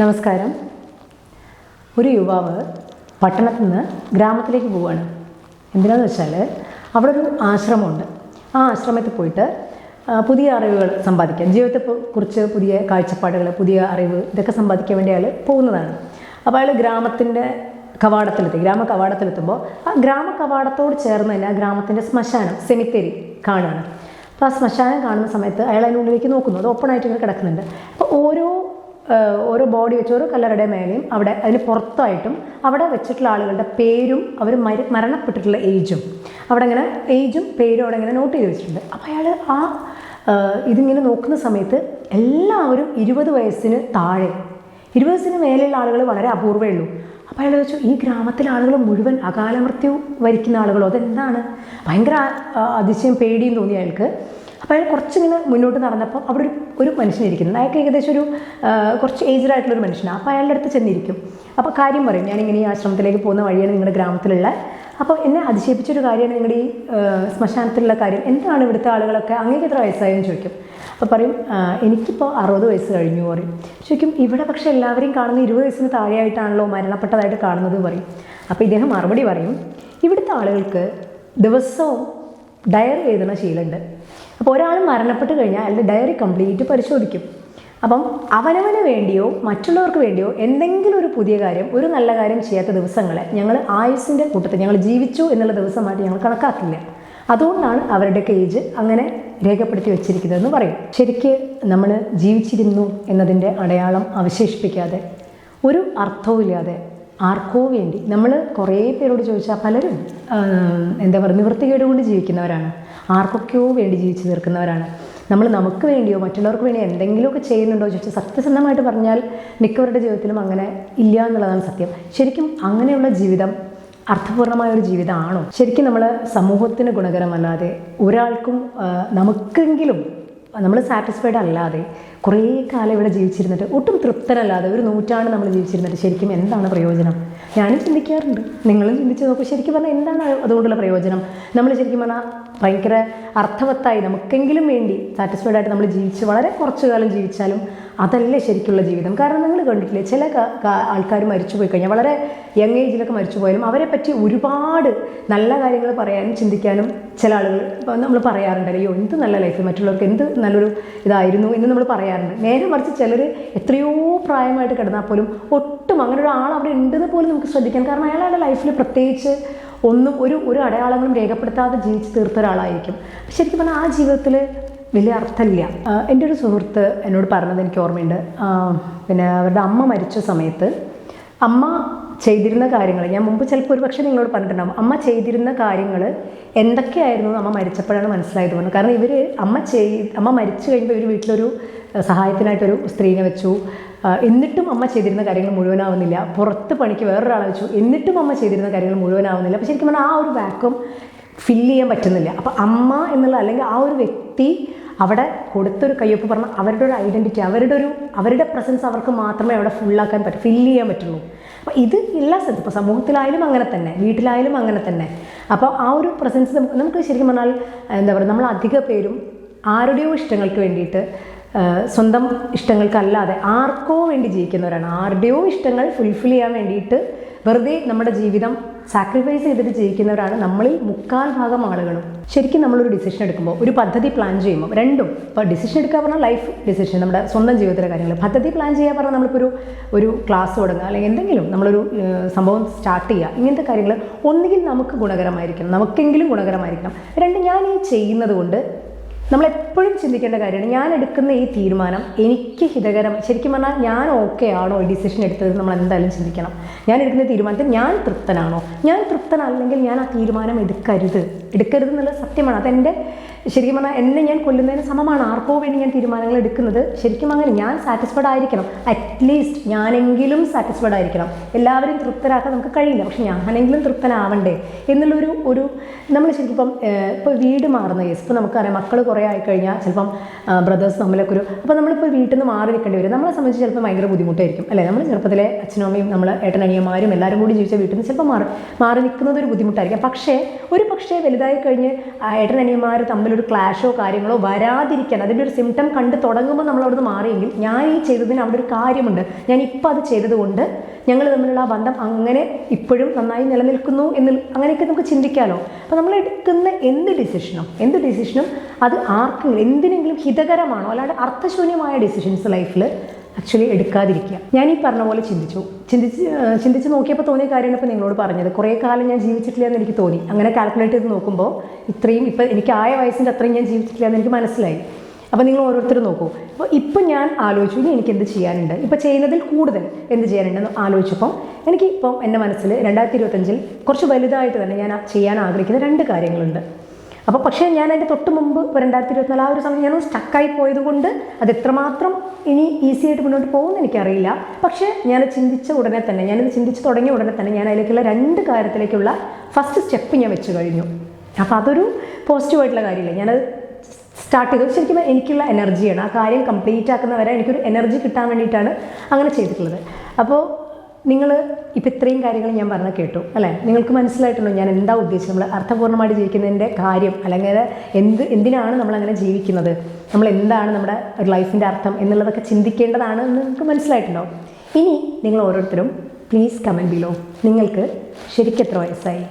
നമസ്കാരം. ഒരു യുവാവ് പട്ടണത്തിൽ നിന്ന് ഗ്രാമത്തിലേക്ക് പോവുകയാണ് എന്തിനാന്ന് വെച്ചാൽ അവിടെ ഒരു ആശ്രമമുണ്ട്. ആ ആശ്രമത്തിൽ പോയിട്ട് പുതിയ അറിവുകൾ സമ്പാദിക്കാൻ ജീവിതത്തെ കുറിച്ച് പുതിയ കാഴ്ചപ്പാടുകൾ പുതിയ അറിവ് ഇതൊക്കെ സമ്പാദിക്കാൻ വേണ്ടി അയാൾ പോകുന്നതാണ്. അപ്പോൾ അയാൾ ഗ്രാമത്തിന്റെ കവാടത്തിലെത്തി. ഗ്രാമ കവാടത്തിലെത്തുമ്പോൾ ആ ഗ്രാമ കവാടത്തോട് ചേർന്ന് തന്നെ ആ ഗ്രാമത്തിന്റെ ശ്മശാനം സെമിത്തേരി കാണുകയാണ് അപ്പോൾ ആ ശ്മശാനം കാണുന്ന സമയത്ത് അയാൾ അതിനുള്ളിലേക്ക് നോക്കുന്നു. അത് ഓപ്പൺ ആയിട്ട് ഇങ്ങനെ കിടക്കുന്നുണ്ട്. അപ്പോൾ ഓരോ ഓരോ ബോഡി വെച്ച് ഒരു കല്ലറയുടെ മേലെയും അവിടെ അതിന് പുറത്തായിട്ടും അവിടെ വെച്ചിട്ടുള്ള ആളുകളുടെ പേരും അവർ മര മരണപ്പെട്ടിട്ടുള്ള ഏജും അവിടെ അങ്ങനെ ഏജും പേരും അവിടെ ഇങ്ങനെ നോട്ട് ചെയ്ത് വെച്ചിട്ടുണ്ട്. അപ്പോൾ അയാൾ ആ ഇതിങ്ങനെ നോക്കുന്ന സമയത്ത് എല്ലാവരും ഇരുപത് വയസ്സിന് താഴെ ഇരുപത് വയസ്സിന് മേലെയുള്ള ആളുകൾ വളരെ അപൂർവമേ ഉള്ളൂ. അപ്പോൾ അയാൾ വെച്ചു ഈ ഗ്രാമത്തിലെ ആളുകൾ മുഴുവൻ അകാലമൃത്യു വരിക്കുന്ന ആളുകളോ? അതെന്താണ്? ഭയങ്കര അതിശയം പേടിയും തോന്നി അയാൾക്ക്. അപ്പോൾ കുറച്ചിങ്ങനെ മുന്നോട്ട് നടന്നപ്പോൾ അവിടെ ഒരു ഒരു മനുഷ്യനിരിക്കുന്നത് അയാൾക്ക് ഏകദേശം ഒരു കുറച്ച് ഏജ്ഡ് ആയിട്ടുള്ള ഒരു മനുഷ്യനാണ്. അപ്പോൾ അയാളുടെ അടുത്ത് ചെന്നിരിക്കും. അപ്പോൾ കാര്യം പറയും ഞാനിങ്ങനെ ഈ ആശ്രമത്തിലേക്ക് പോകുന്ന വഴിയാണ് നിങ്ങളുടെ ഗ്രാമത്തിലുള്ള അപ്പോൾ എന്നെ അതിശയിപ്പിച്ചൊരു കാര്യമാണ് നിങ്ങളുടെ ഈ ശ്മശാനത്തിലുള്ള കാര്യം. എന്താണ് ഇവിടുത്തെ ആളുകളൊക്കെ? അങ്ങേക്ക് എത്ര വയസ്സായെന്ന് ചോദിക്കും. അപ്പോൾ പറയും "ആ, എനിക്കിപ്പോൾ അറുപത് വയസ്സ് കഴിഞ്ഞു പറയും. ചോദിക്കും ഇവിടെ പക്ഷേ എല്ലാവരെയും കാണുന്ന ഇരുപത് വയസ്സിന് താഴെയായിട്ടാണല്ലോ മരണപ്പെട്ടതായിട്ട് കാണുന്നത് പറയും. അപ്പോൾ ഇദ്ദേഹം മറുപടി പറയും ഇവിടുത്തെ ആളുകൾക്ക് ദിവസവും ഡയറി എഴുതുന്ന ശീലമുണ്ട്. അപ്പോൾ ഒരാൾ മരണപ്പെട്ട് കഴിഞ്ഞാൽ അയാളുടെ ഡയറി കംപ്ലീറ്റ് പരിശോധിക്കും. അപ്പം അവനവന് വേണ്ടിയോ മറ്റുള്ളവർക്ക് വേണ്ടിയോ എന്തെങ്കിലും ഒരു പുതിയ കാര്യം ഒരു നല്ല കാര്യം ചെയ്യാത്ത ദിവസങ്ങളെ ഞങ്ങൾ ആയുസിന്റെ കൂട്ടത്തിൽ ഞങ്ങൾ ജീവിച്ചു എന്നുള്ള ദിവസമായിട്ട് ഞങ്ങൾ കണക്കാക്കില്ല. അതുകൊണ്ടാണ് അവരുടെ കേജ് അങ്ങനെ രേഖപ്പെടുത്തി വെച്ചിരിക്കുന്നതെന്ന് പറയും. ശരിക്ക് നമ്മൾ ജീവിച്ചിരുന്നു എന്നതിന്റെ അടയാളം അവശേഷിപ്പിക്കാതെ ഒരു അർത്ഥവുമില്ലാതെ ആർക്കോ വേണ്ടി. നമ്മൾ കുറേ പേരോട് ചോദിച്ചാൽ പലരും എന്താ പറയുക നിവൃത്തികേട് കൊണ്ട് ജീവിക്കുന്നവരാണ്. ആർക്കൊക്കെയോ വേണ്ടി ജീവിച്ചു തീർക്കുന്നവരാണ്. നമ്മൾ നമുക്ക് വേണ്ടിയോ മറ്റുള്ളവർക്ക് വേണ്ടി എന്തെങ്കിലുമൊക്കെ ചെയ്യുന്നുണ്ടോ ചോദിച്ചാൽ സത്യസന്ധമായിട്ട് പറഞ്ഞാൽ മിക്കവരുടെ ജീവിതത്തിലും അങ്ങനെ ഇല്ല എന്നുള്ളതാണ് സത്യം. ശരിക്കും അങ്ങനെയുള്ള ജീവിതം അർത്ഥപൂർണമായ ഒരു ജീവിതമാണോ? ശരിക്കും നമ്മൾ സമൂഹത്തിന് ഗുണകരമല്ലാതെ ഒരാൾക്കും നമുക്കെങ്കിലും നമ്മൾ സാറ്റിസ്ഫൈഡ് അല്ലാതെ കുറേ കാലം ഇവിടെ ജീവിച്ചിരുന്നിട്ട് ഒട്ടും തൃപ്തരല്ലാതെ ഒരു നൂറ്റാണ്ട് നമ്മൾ ജീവിച്ചിരുന്നിട്ട് ശരിക്കും എന്താണ് പ്രയോജനം? ഞാനും ചിന്തിക്കാറുണ്ട്. നിങ്ങളും ചിന്തിച്ച് നോക്കും. ശരിക്കും പറഞ്ഞാൽ എന്താണ് അതുകൊണ്ടുള്ള പ്രയോജനം? നമ്മൾ ശരിക്കും പറഞ്ഞാൽ ഭയങ്കര അർത്ഥവത്തായി നമുക്കെങ്കിലും വേണ്ടി സാറ്റിസ്ഫൈഡ് ആയിട്ട് നമ്മൾ ജീവിച്ച് വളരെ കുറച്ചു കാലം ജീവിച്ചാലും അതല്ലേ ശരിക്കുള്ള ജീവിതം? കാരണം നിങ്ങൾ കണ്ടിട്ടില്ലേ ചില ആൾക്കാർ മരിച്ചു പോയി കഴിഞ്ഞാൽ വളരെ യങ് ഏജിലൊക്കെ മരിച്ചു പോയാലും അവരെ പറ്റി ഒരുപാട് നല്ല കാര്യങ്ങൾ പറയാനും ചിന്തിക്കാനും ചില ആളുകൾ നമ്മൾ പറയാറുണ്ട് എന്ത് നല്ല ലൈഫ് മറ്റുള്ളവർക്ക് എന്ത് നല്ലൊരു ഇതായിരുന്നു എന്ന് നമ്മൾ പറയാറുണ്ട്. നേരെ മറിച്ച് ചിലർ എത്രയോ പ്രായമായിട്ട് കിടന്നാൽ പോലും ഒട്ടും അങ്ങനെ ഒരു ആൾ അവിടെ ഉണ്ടെന്ന് പോലും നമുക്ക് ശ്രദ്ധിക്കാം കാരണം അയാളുടെ ലൈഫിൽ പ്രത്യേകിച്ച് ഒന്നും ഒരു ഒരു അടയാളങ്ങളും രേഖപ്പെടുത്താതെ ജീവിച്ച് തീർത്ത ഒരാളായിരിക്കും. ശരിക്കും പറഞ്ഞാൽ ആ ജീവിതത്തിൽ വലിയ അർത്ഥമില്ല. എന്റെ ഒരു സുഹൃത്ത് എന്നോട് പറഞ്ഞത് എനിക്ക് ഓർമ്മയുണ്ട്. പിന്നെ അവരുടെ അമ്മ മരിച്ച സമയത്ത് അമ്മ ചെയ്തിരുന്ന കാര്യങ്ങൾ ഞാൻ മുമ്പ് ചിലപ്പോൾ ഒരു പക്ഷേ നിങ്ങളോട് പറഞ്ഞിട്ടുണ്ടാകും അമ്മ ചെയ്തിരുന്ന കാര്യങ്ങൾ എന്തൊക്കെയായിരുന്നു അമ്മ മരിച്ചപ്പോഴാണ് മനസ്സിലായത് പറഞ്ഞു കാരണം ഇവർ അമ്മ ചെയ് അമ്മ മരിച്ചു കഴിയുമ്പോൾ ഇവർ വീട്ടിലൊരു സഹായത്തിനായിട്ടൊരു സ്ത്രീനെ വെച്ചു. എന്നിട്ടും അമ്മ ചെയ്തിരുന്ന കാര്യങ്ങൾ മുഴുവനാവുന്നില്ല. പുറത്ത് പണിക്ക് വേറൊരാളെ വെച്ചു. എന്നിട്ടും അമ്മ ചെയ്തിരുന്ന കാര്യങ്ങൾ മുഴുവനാവുന്നില്ല. അപ്പോൾ ശരിക്കും പറഞ്ഞാൽ ആ ഒരു വാക്കും ഫില്ല് ചെയ്യാൻ പറ്റുന്നില്ല. അപ്പോൾ അമ്മ എന്നുള്ള അല്ലെങ്കിൽ ആ ഒരു വ്യക്തി അവിടെ കൊടുത്തൊരു കയ്യൊപ്പ് പറഞ്ഞാൽ അവരുടെ ഒരു ഐഡന്റിറ്റി അവരുടെ ഒരു അവരുടെ പ്രസൻസ് അവർക്ക് മാത്രമേ അവിടെ ഫുള്ളാക്കാൻ പറ്റൂ ഫില്ല് ചെയ്യാൻ പറ്റുള്ളൂ. അപ്പോൾ ഇത് എല്ലാ സ്ഥലത്തും ഇപ്പോൾ സമൂഹത്തിലായാലും അങ്ങനെ തന്നെ വീട്ടിലായാലും അങ്ങനെ തന്നെ. അപ്പോൾ ആ ഒരു പ്രസൻസ് നമുക്ക് നമുക്ക് ശരിക്കും പറഞ്ഞാൽ എന്താ പറയുക നമ്മൾ അധിക പേരും ആരുടെയോ ഇഷ്ടങ്ങൾക്ക് വേണ്ടിയിട്ട് സ്വന്തം ഇഷ്ടങ്ങൾക്കല്ലാതെ ആർക്കോ വേണ്ടി ജീവിക്കുന്നവരാണ്. ആരുടെയോ ഇഷ്ടങ്ങൾ ഫുൾഫിൽ ചെയ്യാൻ വേണ്ടിയിട്ട് വെറുതെ നമ്മുടെ ജീവിതം സാക്രിഫൈസ് ചെയ്തിട്ട് ജീവിക്കുന്നവരാണ് നമ്മളിൽ മുക്കാൽ ഭാഗം ആളുകളും. ശരിക്കും നമ്മളൊരു ഡിസിഷൻ എടുക്കുമ്പോൾ ഒരു പദ്ധതി പ്ലാൻ ചെയ്യുമ്പോൾ രണ്ടും ഇപ്പോൾ ഡിസിഷൻ എടുക്കുക പറഞ്ഞാൽ ലൈഫ് ഡിസിഷൻ നമ്മുടെ സ്വന്തം ജീവിതത്തിലെ കാര്യങ്ങൾ. പദ്ധതി പ്ലാൻ ചെയ്യുക പറഞ്ഞാൽ നമ്മളിപ്പോൾ ഒരു ഒരു ക്ലാസ് തുടങ്ങുക അല്ലെങ്കിൽ എന്തെങ്കിലും നമ്മളൊരു സംഭവം സ്റ്റാർട്ട് ചെയ്യുക. ഇങ്ങനത്തെ കാര്യങ്ങൾ ഒന്നുകിൽ നമുക്ക് ഗുണകരമായിരിക്കണം. നമുക്കെങ്കിലും ഗുണകരമായിരിക്കണം. രണ്ട് ഞാൻ ഈ ചെയ്യുന്നത് കൊണ്ട് നമ്മൾ എപ്പോഴും ചിന്തിക്കേണ്ട കാര്യമാണ്. ഞാൻ എടുക്കുന്ന ഈ തീരുമാനം എനിക്ക് ഹിതകരം. ശരിക്കും പറഞ്ഞാൽ ഞാൻ ഓക്കെ ആണോ ഈ ഡിസിഷൻ എടുത്തത് നമ്മൾ എന്തായാലും ചിന്തിക്കണം. ഞാൻ എടുക്കുന്ന തീരുമാനത്തിൽ ഞാൻ തൃപ്തനാണോ? ഞാൻ തൃപ്തനല്ലെങ്കിൽ ഞാൻ ആ തീരുമാനം എടുക്കരുത്. എടുക്കരുത് എന്നുള്ളത് സത്യമാണ്. അതെന്റെ ശരിക്കും പറഞ്ഞാൽ എന്നെ ഞാൻ കൊല്ലുന്നതിന് സമമാണ് ആർക്കോ വേണ്ടി ഞാൻ തീരുമാനങ്ങൾ എടുക്കുന്നത്. ശരിക്കും അങ്ങനെ ഞാൻ സാറ്റിസ്ഫൈഡ് ആയിരിക്കണം. അറ്റ്ലീസ്റ്റ് ഞാനെങ്കിലും സാറ്റിസ്ഫൈഡ് ആയിരിക്കണം. എല്ലാവരെയും തൃപ്തരാക്കാൻ നമുക്ക് കഴിയില്ല. പക്ഷെ ഞാനെങ്കിലും തൃപ്തനാവണ്ടേ എന്നുള്ളൊരു ഒരു നമ്മൾ ശരിക്കും ഇപ്പം ഇപ്പോൾ വീട് മാറുന്ന കേസ് ഇപ്പോൾ നമുക്കറിയാം മക്കൾ കുറേ ആയിക്കഴിഞ്ഞാൽ ചിലപ്പം ബ്രദേഴ്സ് തമ്മിലൊക്കെ ഒരു അപ്പോൾ നമ്മളിപ്പോൾ വീട്ടിൽ നിന്ന് മാറി നിൽക്കേണ്ടി വരും. നമ്മളെ സംബന്ധിച്ച് ചിലപ്പോൾ ഭയങ്കര ബുദ്ധിമുട്ടായിരിക്കും. അല്ലേ? നമ്മൾ ചെറുപ്പത്തിലെ അച്ഛനും അമ്മയും നമ്മൾ ഏട്ടനനിയന്മാരും എല്ലാവരും കൂടി ജീവിച്ച വീട്ടിൽ നിന്ന് ചിലപ്പോൾ മാറി മാറി നിൽക്കുന്നത് ഒരു ബുദ്ധിമുട്ടായിരിക്കും. പക്ഷേ ഒരു പക്ഷേ വലുതായി കഴിഞ്ഞ് ഏട്ടനനിയന്മാർ തമ്മിൽ തമ്മിലൊരു ക്ലാഷോ കാര്യങ്ങളോ വരാതിരിക്കാൻ അതിന്റെ ഒരു സിംറ്റം കണ്ട് തുടങ്ങുമ്പോൾ നമ്മൾ അവിടുന്ന് മാറിയെങ്കിൽ ഞാൻ ഈ ചെയ്തതിന് അവിടെ ഒരു കാര്യമുണ്ട്. ഞാൻ ഇപ്പം അത് ചെയ്തതുകൊണ്ട് ഞങ്ങൾ തമ്മിലുള്ള ആ ബന്ധം അങ്ങനെ ഇപ്പോഴും നന്നായി നിലനിൽക്കുന്നു എന്ന് അങ്ങനെയൊക്കെ നമുക്ക് ചിന്തിക്കാമല്ലോ അപ്പോൾ നമ്മൾ എടുക്കുന്ന എന്ത് ഡിസിഷനും എന്ത് ഡിസിഷനും അത് ആർക്കെങ്കിലും എന്തിനെങ്കിലും ഹിതകരമാണോ അല്ലാണ്ട് അർത്ഥശൂന്യമായ ഡിസിഷൻസ് ലൈഫിൽ ആക്ച്വലി എടുക്കാതിരിക്കുക. ഞാൻ ഈ പറഞ്ഞ പോലെ ചിന്തിച്ചു. ചിന്തിച്ച് ചിന്തിച്ച് നോക്കിയപ്പോൾ തോന്നിയ കാര്യമാണ് ഇപ്പോൾ നിങ്ങളോട് പറഞ്ഞത്. കുറേ കാലം ഞാൻ ജീവിച്ചിട്ടില്ല എന്ന് എനിക്ക് തോന്നി. അങ്ങനെ കാൽക്കുലേറ്റ് ചെയ്ത് നോക്കുമ്പോൾ ഇത്രയും ഇപ്പം എനിക്ക് ആയ വയസ്സിന്റെ അത്രയും ഞാൻ ജീവിച്ചിട്ടില്ല എന്ന് എനിക്ക് മനസ്സിലായി. അപ്പോൾ നിങ്ങൾ ഓരോരുത്തരും നോക്കൂ. അപ്പോൾ ഇപ്പം ഞാൻ ആലോചിച്ചു ഇനി എനിക്ക് എന്ത് ചെയ്യാനുണ്ട്? ഇപ്പോൾ ചെയ്യുന്നതിൽ കൂടുതൽ എന്ത് ചെയ്യാനുണ്ടെന്ന് ആലോചിച്ചപ്പോൾ എനിക്ക് ഇപ്പം എന്റെ മനസ്സിൽ രണ്ടായിരത്തി ഇരുപത്തഞ്ചിൽ കുറച്ച് വലുതായിട്ട് തന്നെ ഞാൻ ചെയ്യാൻ ആഗ്രഹിക്കുന്ന രണ്ട് കാര്യങ്ങളുണ്ട്. അപ്പോൾ പക്ഷേ ഞാൻ അതിന്റെ തൊട്ട് മുമ്പ് രണ്ടായിരത്തി ഇരുപത്തിനാല് ആ ഒരു സമയം ഞാൻ സ്റ്റക്കായി പോയത് കൊണ്ട് അത് എത്രമാത്രം ഇനി ഈസി ആയിട്ട് മുന്നോട്ട് പോകുമെന്ന് എനിക്കറിയില്ല. പക്ഷേ ഞാൻ ചിന്തിച്ച ഉടനെ തന്നെ ഞാനിത് ചിന്തിച്ച് തുടങ്ങിയ ഉടനെ തന്നെ ഞാൻ അതിലേക്കുള്ള രണ്ട് കാര്യത്തിലേക്കുള്ള ഫസ്റ്റ് സ്റ്റെപ്പ് ഞാൻ വെച്ച് കഴിഞ്ഞു. അപ്പോൾ അതൊരു പോസിറ്റീവായിട്ടുള്ള കാര്യമില്ല ഞാനത് സ്റ്റാർട്ട് ചെയ്തു. ശരിക്കും എനിക്കുള്ള എനർജിയാണ് ആ കാര്യം കംപ്ലീറ്റ് ആക്കുന്നവരെ എനിക്കൊരു എനർജി കിട്ടാൻ വേണ്ടിയിട്ടാണ് അങ്ങനെ ചെയ്തിട്ടുള്ളത്. അപ്പോൾ നിങ്ങൾ ഇപ്പം ഇത്രയും കാര്യങ്ങൾ ഞാൻ പറഞ്ഞ കേട്ടു അല്ലേ? നിങ്ങൾക്ക് മനസ്സിലായിട്ടുണ്ടോ ഞാൻ എന്താ ഉദ്ദേശിച്ചത്? നമ്മൾ അർത്ഥപൂർണമായിട്ട് ജീവിക്കുന്നതിന്റെ കാര്യം അല്ലെങ്കിൽ എന്ത് എന്തിനാണ് നമ്മൾ അങ്ങനെ ജീവിക്കുന്നത്? നമ്മൾ എന്താണ് നമ്മുടെ ഒരു ലൈഫിന്റെ അർത്ഥം എന്നുള്ളതൊക്കെ ചിന്തിക്കേണ്ടതാണ് എന്ന് നിങ്ങൾക്ക് മനസ്സിലായിട്ടുണ്ടോ? ഇനി നിങ്ങൾ ഓരോരുത്തരും പ്ലീസ് കമന്റ് ബിലോ നിങ്ങൾക്ക് ശരിക്കും എത്ര വയസ്സായി.